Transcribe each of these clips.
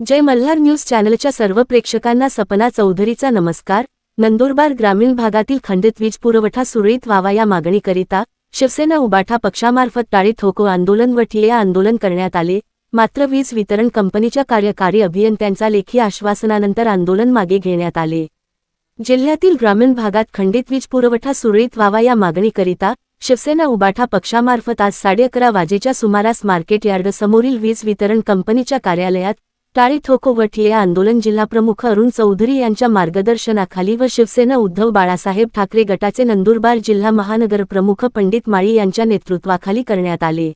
जय Malhar news चॅनलच्या सर्व प्रेक्षकांना सपना चौधरीचा नमस्कार. नंदुरबार ग्रामीण भागातील खंडित वीज पुरवठा सुरळीत व्हावा या मागणीकरिता शिवसेना उबाठा पक्षामार्फत टाळी ठोको आंदोलन व ठिय्या आंदोलन करण्यात आले. मात्र वीज वितरण कंपनीच्या कार्यकारी अभियंत्यांचा लेखी आश्वासनानंतर आंदोलन मागे घेण्यात आले. जिल्ह्यातील ग्रामीण भागात खंडित वीज पुरवठा सुरळीत व्हावा या मागणीकरिता शिवसेना उबाठा पक्षामार्फत आज साडे अकरा वाजेच्या सुमारास मार्केट यार्डसमोरील वीज वितरण कंपनीच्या कार्यालयात टाळी ठोको व आंदोलन जिल्हाप्रमुख अरुण चौधरी यांच्या मार्गदर्शनाखाली व शिवसेना उद्धव बाळासाहेब ठाकरे गटाचे नंदुरबार जिल्हा महानगर प्रमुख पंडित माळी यांच्या नेतृत्वाखाली करण्यात आले.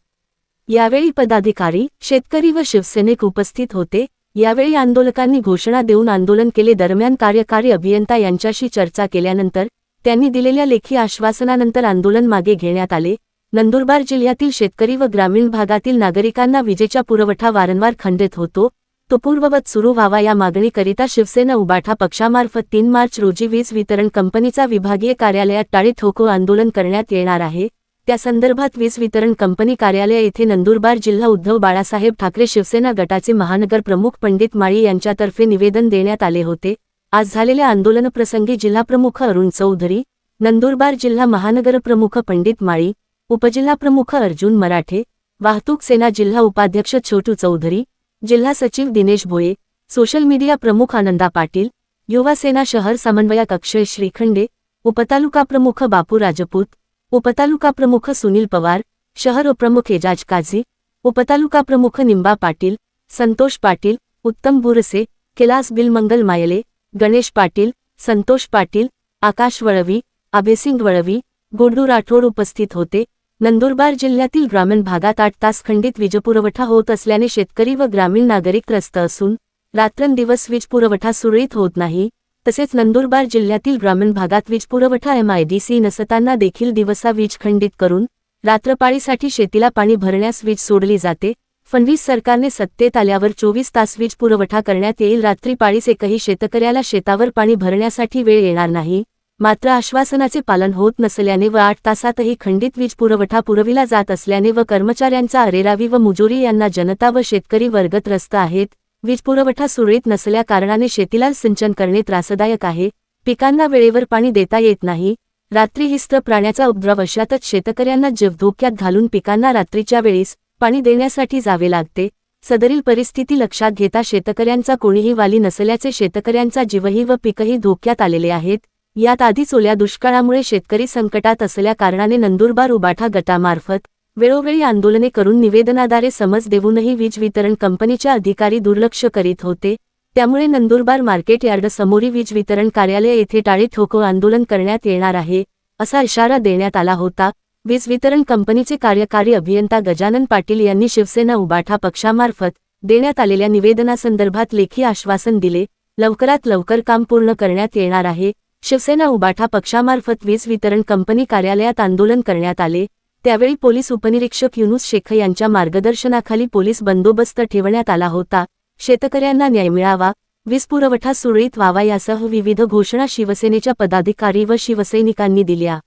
यावेळी पदाधिकारी शेतकरी व शिवसैनिक उपस्थित होते. यावेळी आंदोलकांनी घोषणा देऊन आंदोलन केले दरम्यान कार्यकारी अभियंता यांच्याशी चर्चा केल्यानंतर त्यांनी दिलेल्या लेखी आश्वासनानंतर आंदोलन मागे घेण्यात आले. नंदुरबार जिल्ह्यातील शेतकरी व ग्रामीण भागातील नागरिकांना विजेचा पुरवठा वारंवार खंडित होतो. तो पूर्ववत सुरू व्हावा या मागणीकरिता शिवसेना उबाठा पक्षामार्फत तीन मार्च रोजी वीज वितरण कंपनीचा विभागीय कार्यालयात टाळी ठोको आंदोलन करण्यात येणार आहे. त्या संदर्भात वीज वितरण कंपनी कार्यालय येथे नंदुरबार जिल्हा उद्धव बाळासाहेब ठाकरे शिवसेना गटाचे महानगर प्रमुख पंडित माळी यांच्यातर्फे निवेदन देण्यात आले होते. आज झालेल्या आंदोलनप्रसंगी जिल्हाप्रमुख अरुण चौधरी नंदुरबार जिल्हा महानगर प्रमुख पंडित माळी उपजिल्हाप्रमुख अर्जुन मराठे वाहतूक सेना जिल्हा उपाध्यक्ष छोटू चौधरी जिल्हा सचिव दिनेश भोये सोशल मीडिया प्रमुख आनंदा पाटील युवा सेना शहर समन्वयक अक्षय श्रीखंडे उपतालुका प्रमुख बापू राजपूत उपतालुका प्रमुख सुनील पवार शहर उपप्रमुख एजाज काझी उपतालुका प्रमुख निंबा पाटील संतोष पाटील उत्तम बुरसे कैलास बिलमंगल मायले गणेश पाटील संतोष पाटील आकाश वळवी अभेसिंग वळवी गोडू राठोड उपस्थित होते. नंदुरबार जिल्ह्यातील ग्रामीण भागात आठ तास खंडित वीजपुरवठा होत असल्याने शेतकरी व ग्रामीण नागरिक त्रस्त असून रात्रंदिवस वीज पुरवठा सुरळीत होत नाही. तसेच नंदुरबार जिल्ह्यातील ग्रामीण भागात वीजपुरवठा एमआयडीसी नसताना देखील दिवसा वीज खंडित करून रात्रपाळीसाठी शेतीला पाणी भरण्यास वीज सोडली जाते. फडणवीस सरकारने सत्तेत आल्यावर चोवीस तास वीज पुरवठा करण्यात येईल. रात्री पाळीस एकही शेतकऱ्याला शेतावर पाणी भरण्यासाठी वेळ येणार नाही. मात्र आश्वासनाचे पालन होत नसल्याने व आठ तासातही खंडित वीज पुरवठा पुरविला जात असल्याने व कर्मचाऱ्यांचा अरेरावी व मुजोरी यांना जनता व शेतकरी वर्ग त्रस्त आहेत वीज पुरवठा सुरळीत नसल्या कारणाने शेतीला सिंचन करणे त्रासदायक आहे पिकांना वेळेवर पाणी देता येत नाही रात्री हिस्त्र प्राण्याचा उपद्रव अशातच शेतकऱ्यांना जीव धोक्यात घालून पिकांना रात्रीच्या वेळीस पाणी देण्यासाठी जावे लागते सदरील परिस्थिती लक्षात घेता शेतकऱ्यांचा कोणीही वाली नसल्याचे शेतकऱ्यांचा जीवही व पिकही धोक्यात आलेले आहेत यात आधीच ओल्या दुष्काळामुळे शेतकरी संकटात असल्या कारणाने नंदुरबार उबाठा गटामार्फत वेळोवेळी आंदोलने करून निवेदनाद्वारे समज देऊनही वीज वितरण कंपनीच्या अधिकारी दुर्लक्ष करीत होते. त्यामुळे नंदुरबार मार्केट यार्ड समोरी वीज वितरण कार्यालय येथे टाळी ठोको आंदोलन करण्यात येणार आहे असा इशारा देण्यात आला होता. वीज वितरण कंपनीचे कार्यकारी अभियंता गजानन पाटील यांनी शिवसेना उबाठा पक्षामार्फत देण्यात आलेल्या निवेदनासंदर्भात लेखी आश्वासन दिले. लवकरात लवकर काम पूर्ण करण्यात येणार आहे. शिवसेना उबाठा पक्षामार्फत वीज वितरण कंपनी कार्यालयात आंदोलन करण्यात आले त्यावेळी पोलीस उपनिरीक्षक युनुस शेख यांच्या मार्गदर्शनाखाली पोलीस बंदोबस्त ठेवण्यात आला होता. शेतकऱ्यांना न्याय मिळावा वीज पुरवठा सुरळीत व्हावा यासह विविध घोषणा शिवसेनेच्या पदाधिकारी व शिवसैनिकांनी दिल्या.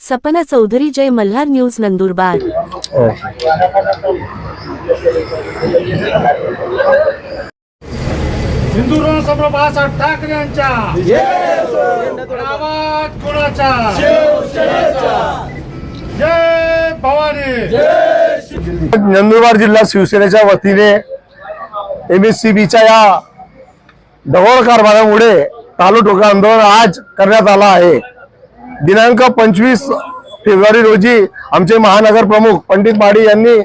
सपना चौधरी जय मल्हार न्यूज नंदुरबार. हिंदू बाळासाहेब ठाकरे यांच्या. आवाज कोणाचा जय भवानी. नंदुरबार जिल्हा शिवसेनेच्या वतीने एम एस सी बीच्या या ढवळ कारभारामुळे चालू ठोका आंदोलन आज करण्यात आला आहे. दिनांक पंचवीस फेब्रुवारी रोजी आमचे महानगर प्रमुख पंडित माडी यांनी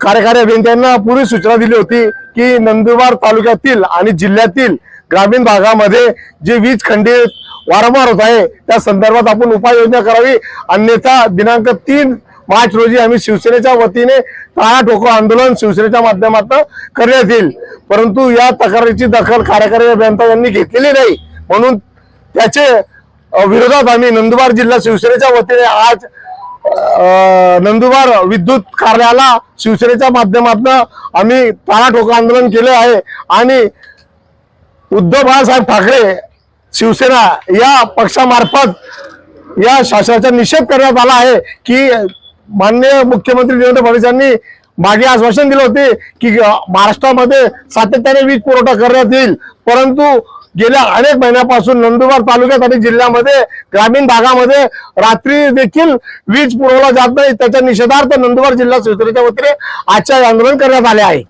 कार्यकारी अभियंत्यांना पूर्वी सूचना दिली होती की नंदुरबार तालुक्यातील आणि जिल्ह्यातील ग्रामीण भागामध्ये जे वीज खंडित वारंवार होत आहे त्या संदर्भात आपण उपाययोजना करावी. अन्यथा दिनांक तीन मार्च रोजी आम्ही शिवसेनेच्या वतीने टाळा ठोको आंदोलन शिवसेनेच्या माध्यमातून करण्यात येईल. परंतु या तक्रारीची दखल कार्यकारी अभियंता यांनी घेतलेली नाही. म्हणून त्याचे विरोधात आम्ही नंदुरबार जिल्हा शिवसेनेच्या वतीने आज नंदुरबार विद्युत कार्याला शिवसेनेच्या माध्यमातून आम्ही तारा ठोको आंदोलन केले आहे. आणि उद्धव बाळासाहेब ठाकरे शिवसेना या पक्षामार्फत या शासनाचा निषेध करण्यात आला आहे की माननीय मुख्यमंत्री देवेंद्र फडणवीस यांनी मागे आश्वासन दिले होते की महाराष्ट्रामध्ये सातत्याने वीज पुरवठा करण्यात येईल. परंतु गेल्या अनेक महिन्यापासून नंदुरबार तालुक्यात आणि जिल्ह्यामध्ये ग्रामीण भागामध्ये रात्री देखील वीज पुरवला जात नाही. त्याच्या निषेधार्थ नंदुरबार जिल्हा संस्थेच्या वतीने आजच्या आंदोलन करण्यात आले आहे.